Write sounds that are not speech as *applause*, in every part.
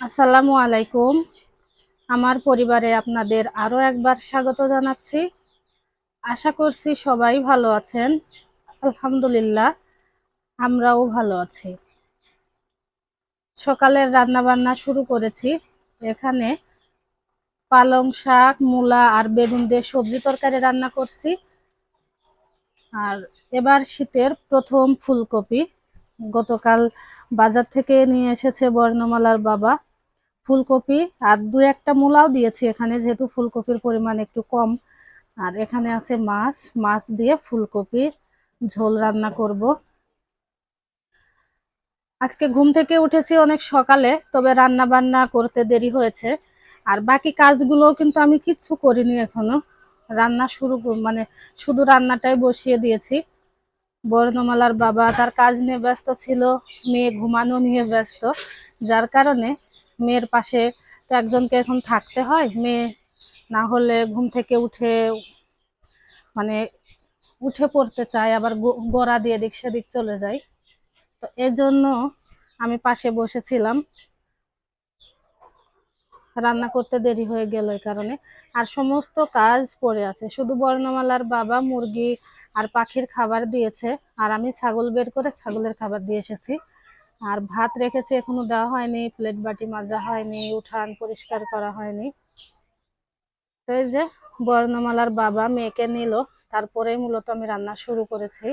আসসালামু আলাইকুম। আমার পরিবারে আপনাদের আরও একবার স্বাগত জানাচ্ছি। আশা করছি সবাই ভালো আছেন। আলহামদুলিল্লাহ, আমরাও ভালো আছি। সকালের রান্নাবান্না শুরু করেছি। এখানে পালং শাক, মূলা আর বেগুন দিয়ে সবজি তরকারি রান্না করছি। আর এবার শীতের প্রথম ফুলকপি। গতকাল বাজার থেকে নিয়ে এসেছে বর্ণমালার বাবা। ফুলকপি আর দু একটা মূলাও দিয়েছি এখানে, যেহেতু ফুলকপির পরিমাণ একটু কম। আর এখানে আছে মাছ মাছ দিয়ে ফুলকপির ঝোল রান্না করব। আজকে ঘুম থেকে উঠেছি অনেক সকালে, তবে রান্না বান্না করতে দেরি হয়েছে। আর বাকি কাজগুলোও কিন্তু আমি কিচ্ছু করিনি এখনও। রান্না শুরু মানে শুধু রান্নাটাই বসিয়ে দিয়েছি। বর্ণমালার বাবা তার কাজ নিয়ে ব্যস্ত ছিল, মেয়ে ঘুমানো নিয়ে ব্যস্ত, যার কারণে মেয়ের পাশে তো একজনকে এখন থাকতে হয়। মেয়ে না হলে ঘুম থেকে উঠে মানে উঠে পড়তে চায়, আবার গোড়া দিয়ে দিক সেদিক চলে যায়। তো এজন্য আমি পাশে বসেছিলাম। রান্না করতে দেরি হয়ে গেল এই কারণে। আর সমস্ত কাজ পড়ে আছে। শুধু বর্ণমালার বাবা মুরগি আর পাখির খাবার দিয়েছে। আর আমি ছাগল বের করে ছাগলের খাবার দিয়ে এসেছি। আর ভাত রেখেছে এখনও দেওয়া হয়নি, প্লেট বাটি মাজা হয়নি, উঠান পরিষ্কার করা হয়নি। তো এই যে বর্ণমালার বাবা মেয়েকে নিল তারপরে মূলত আমি রান্না শুরু করেছি।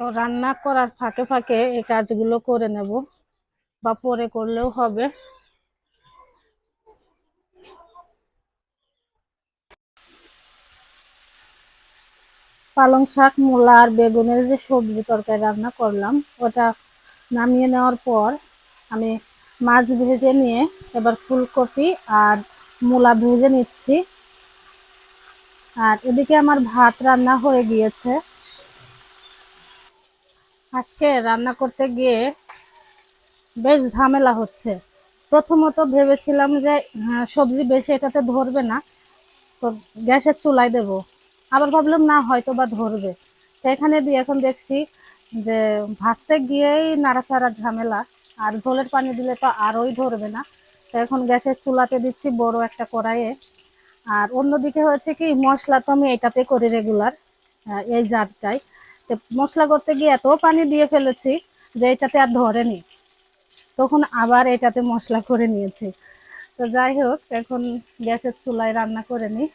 তো রান্না করার ফাঁকে ফাঁকে এই কাজগুলো করে নেব, বা পরে করলেও হবে। পালং শাক মূলা আর বেগুনের যে সবজি তরকারি রান্না করলাম ওটা নামিয়ে নেওয়ার পর আমি মাছ ভেজে নিয়ে এবার ফুলকপি আর মূলা ভেজে নিচ্ছি। আর এদিকে আমার ভাত রান্না হয়ে গিয়েছে। আজকে রান্না করতে গিয়ে বেশ ঝামেলা হচ্ছে। প্রথমত ভেবেছিলাম যে হ্যাঁ, সবজি বেশি এটাতে ধরবে না তো গ্যাসের চুলায় দেব। আবার ভাবলাম, না হয়তো বা ধরবে। তো এখানে দিয়ে এখন দেখছি যে ভাজতে গিয়েই নাড়াচাড়া ঝামেলা, আর ঝোলের পানি দিলে তো আরোই ধরবে না। তো এখন গ্যাসের চুলাতে দিচ্ছি বড় একটা কড়াইয়ে। আর অন্যদিকে হয়েছে কি, মশলা তো আমি এটাতে করি রেগুলার এই জারটাই। তো মশলা করতে গিয়ে এত পানি দিয়ে ফেলেছি যে এটাতে আর ধরেনি। তখন আবার এটাতে মশলা করে নিয়েছি। তো যাই হোক, এখন গ্যাসের চুলায় রান্না করে নিই।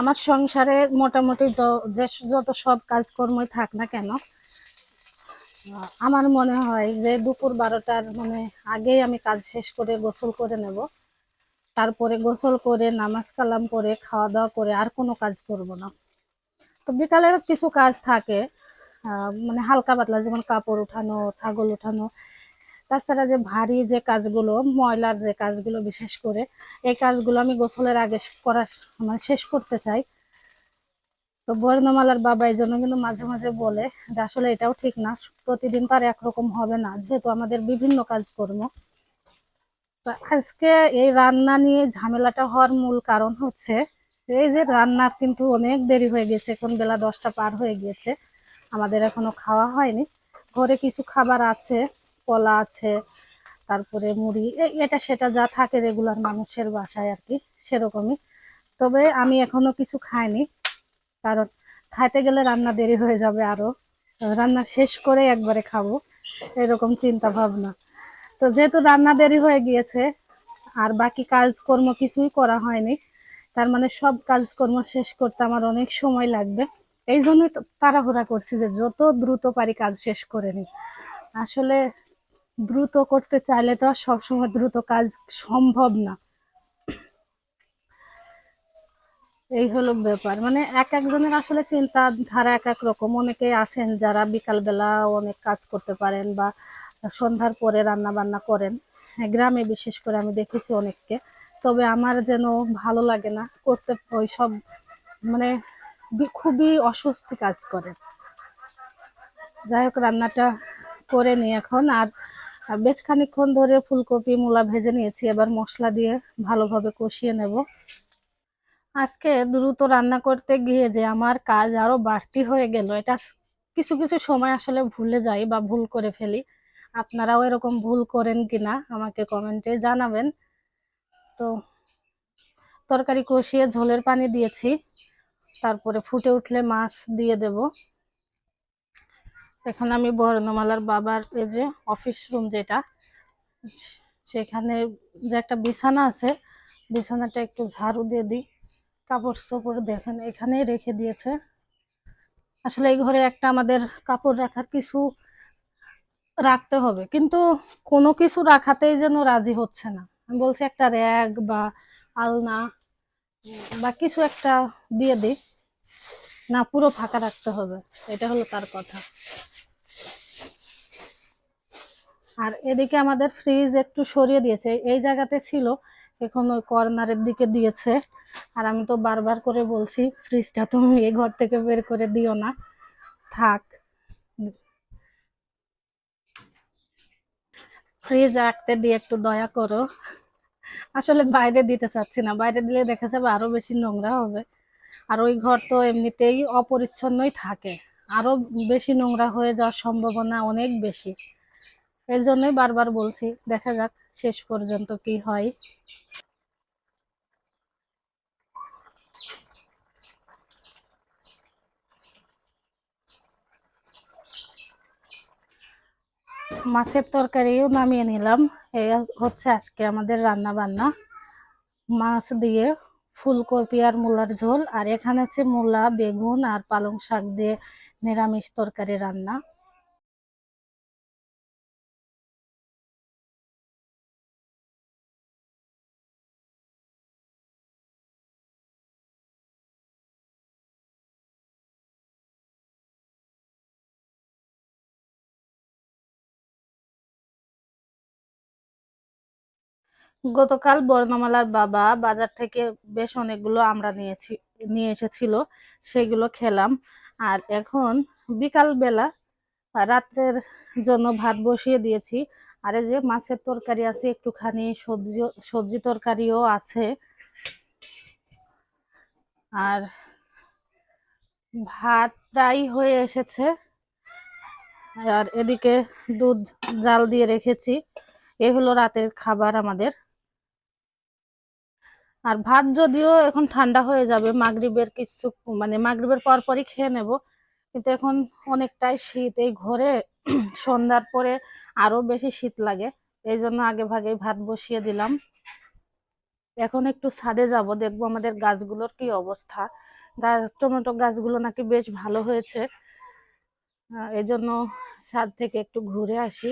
আমার সংসারে মোটামুটি যত সব কাজকর্মই থাক না কেন, আমার মনে হয় যে দুপুর বারোটার মানে আগেই আমি কাজ শেষ করে গোসল করে নেব। তারপরে গোসল করে, নামাজ কালাম করে খাওয়া দাওয়া করে আর কোনো কাজ করব না। তো বিকালের কিছু কাজ থাকে মানে হালকা পাতলা, যেমন কাপড় উঠানো, ছাগল উঠানো তাছাড়া যে ভারী যে কাজগুলো, ময়লার যে কাজগুলো বিশেষ করে, এই কাজগুলো আমি গোসলের আগে করা মানে শেষ করতে চাই। তো বর্ণমালার বাবা এই জন্য কিন্তু মাঝে মাঝে বলে যে আসলে এটাও ঠিক না, প্রতিদিন তো আর একরকম হবে না, যেহেতু আমাদের বিভিন্ন কাজকর্ম। আজকে এই রান্না নিয়ে ঝামেলাটা হওয়ার মূল কারণ হচ্ছে, এই যে রান্নার কিন্তু অনেক দেরি হয়ে গেছে, এখন বেলা দশটা পার হয়ে গিয়েছে, আমাদের এখনও খাওয়া হয়নি। ঘরে কিছু খাবার আছে কলা আছে, তারপরে মুড়ি এটা সেটা যা থাকে রেগুলার মানুষের বাসায় আর কি, সেরকমই। তবে আমি এখনও কিছু খাইনি, কারণ খাইতে গেলে রান্না দেরি হয়ে যাবে আরও। রান্না শেষ করে একবারে খাব, এরকম চিন্তা ভাবনা। তো যেহেতু রান্না দেরি হয়ে গিয়েছে, আর বাকি কাজকর্ম কিছুই করা হয়নি, তার মানে সব কাজকর্ম শেষ করতে আমার অনেক সময় লাগবে। এই জন্যই তাড়াহুড়া করছি যে যত দ্রুত পারি কাজ শেষ করে নিই। আসলে দ্রুত করতে চাইলে তো আর সবসময় দ্রুত কাজ সম্ভব না। এই হলো ব্যাপার। মানে এক একজনের আসলে চিন্তাধারা এক এক রকম। অনেকেই আছেন যারা বিকালবেলা অনেক কাজ করতে পারেন বা সন্ধ্যার পরে রান্না বান্না করেন। হ্যাঁ, গ্রামে বিশেষ করে আমি দেখেছি অনেককে। তবে আমার যেন ভালো লাগে না করতে ওই সব মানে খুবই অস্বস্তি কাজ করে। যাই হোক রান্নাটা করে নিই এখন। আর আর বেশ খানিকক্ষণ ধরে ফুলকপি, মূলা ভেজে নিয়েছি, এবার মশলা দিয়ে ভালোভাবে কষিয়ে নেব। আজকে দ্রুত রান্না করতে গিয়ে যে আমার কাজ আরও বাড়তি হয়ে গেল, এটা কিছু কিছু সময় আসলে ভুলে যাই বা ভুল করে ফেলি। আপনারাও এরকম ভুল করেন কিনা আমাকে কমেন্টে জানাবেন। তো তরকারি কষিয়ে ঝোলের পানি দিয়েছি, তারপরে ফুটে উঠলে মাছ দিয়ে দেব। এখন আমি বর্ণমালার বাবার এই যে অফিস রুম যেটা, সেখানে যে একটা বিছানা আছে, বিছানাটা একটু ঝাড়ু দিয়ে দিই, কাপড় চোপড় দেখেন, এখানেই রেখে দিয়েছে। আসলে এই ঘরে একটা আমাদের কাপড় রাখার কিছু রাখতে হবে, কিন্তু কোনো কিছু রাখাতেই যেন রাজি হচ্ছে না। আমি বলছি একটা র্যাগ বা আলনা বা কিছু একটা দিয়ে দিই, না পুরো ফাঁকা রাখতে হবে, এটা হলো তার কথা। আর এদিকে আমাদের ফ্রিজ একটু সরিয়ে দিয়েছে। এই জায়গাতে ছিল, এখন ওই কর্নারের দিকে দিয়েছে। আর আমি তো বারবার করে বলছি ফ্রিজটা তুমি এই ঘর থেকে বের করে দিও না। থাক। ফ্রিজ রাখতে দিয়ে একটু দয়া করো। আসলে বাইরে দিতে চাচ্ছি না, বাইরে দিলে দেখা যাবে আরও বেশি নোংরা হবে। আর ওই ঘর তো এমনিতেই অপরিচ্ছন্নই থাকে। আরও বেশি নোংরা হয়ে যাওয়ার সম্ভাবনা অনেক বেশি। এর জন্যই বারবার বলছি, দেখা যাক শেষ পর্যন্ত কি হয়। মাছের তরকারিও নামিয়ে নিলাম। এই হচ্ছে আজকে আমাদের রান্না বান্না মাছ দিয়ে ফুলকপি আর মূলার ঝোল, আর এখানে আছে মূলা, বেগুন আর পালং শাক দিয়ে নিরামিষ তরকারি রান্না। গতকাল বর্ণমালার বাবা বাজার থেকে বেশ অনেকগুলো আমরা নিয়েছি, নিয়ে এসেছিল, সেগুলো খেলাম। আর এখন বিকাল বেলা রাত্রের জন্য ভাত বসিয়ে দিয়েছি। আর এই যে মাছের তরকারি আছে, একটুখানি সবজি সবজি তরকারিও আছে। আর ভাত প্রায় হয়ে এসেছে। আর এদিকে দুধ জাল দিয়ে রেখেছি। এ হলো রাতের খাবার আমাদের। আর ভাত যদিও এখন ঠান্ডা হয়ে যাবে, মাগরিবের কিছু মানে মাগরিবের পর পরই খেয়ে নেব। কিন্তু এখন অনেকটাই শীত, এই ঘরে *clears throat* সন্ধ্যার পরে আরও বেশি শীত লাগে। এই জন্য আগে ভাগে ভাত বসিয়ে দিলাম। এখন একটু ছাদে যাব, দেখব আমাদের গাছগুলোর কি অবস্থা। গাছ টমেটো গাছগুলো নাকি বেশ ভালো হয়েছে। এই জন্য ছাদ থেকে একটু ঘুরে আসি।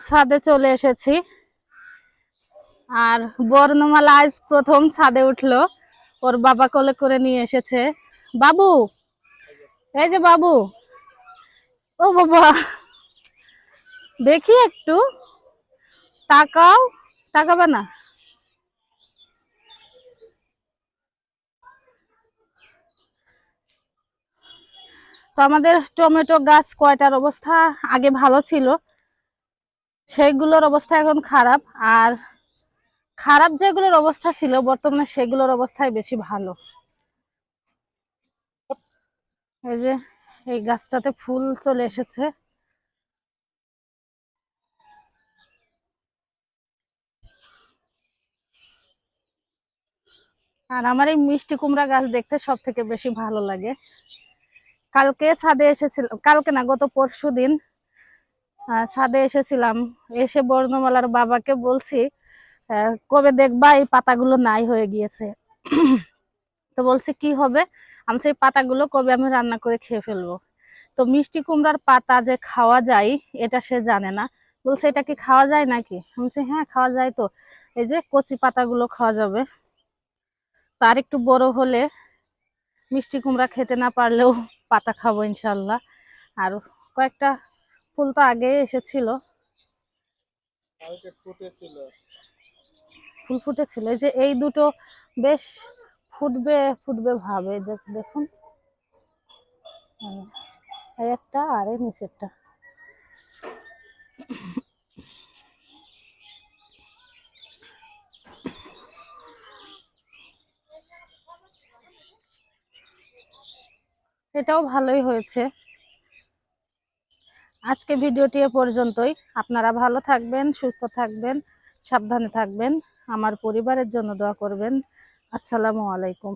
ছাদে চলে এসেছি। আর বর্ণমালা আজ প্রথম ছাদে উঠল। ওর বাবা কোলে করে নিয়ে এসেছে। বাবু, এই যে বাবু। ও বাবা, দেখি একটু। তাকাও, তাকাবে না। তো আমাদের টমেটো গাছ কয়টার অবস্থা? আগে ভালো ছিল। সেইগুলোর অবস্থা এখন খারাপ। আর খারাপ যেগুলোর অবস্থা ছিল, বর্তমানে সেগুলোর অবস্থাই বেশি ভালো। এই যে, এই গাছটাতে ফুল চলে এসেছে। আর আমার এই মিষ্টি কুমড়া গাছ দেখতে সব থেকে বেশি ভালো লাগে। কালকে ছাদে এসেছিলাম কালকে না, গত পরশু দিন ছাদে এসেছিলাম। এসে বর্ণমালার বাবাকে বলছি কবে দেখবা এই পাতাগুলো নাই হয়ে গিয়েছে। তো বলছে, কি হবে? আমি সেই পাতাগুলো কবে আমি রান্না করে খেয়ে ফেলব? তো মিষ্টি কুমড়ার পাতা যে খাওয়া যায়, এটা সে জানে না। বলছে, এটা কি খাওয়া যায় নাকি? আমি হ্যাঁ খাওয়া যায় তো। এই যে কচি পাতাগুলো খাওয়া যাবে। তার একটু বড় হলে মিষ্টি কুমড়া খেতে না পারলেও পাতা খাব ইনশাল্লাহ। আর কয়েকটা ফুল তো আগে এসেছিল। ফুল ফুটেছিল। যে এই দুটো বেশ ফুটবে ফুটবে ভাবে। দেখুন। একটা আর এই নিচেরটা। এটাও ভালোই হয়েছে। আজকে ভিডিওটি এ পর্যন্তই। আপনারা ভালো থাকবেন, সুস্থ থাকবেন, সাবধানে থাকবেন। আমার পরিবারের জন্য দোয়া করবেন। আসসালামু আলাইকুম।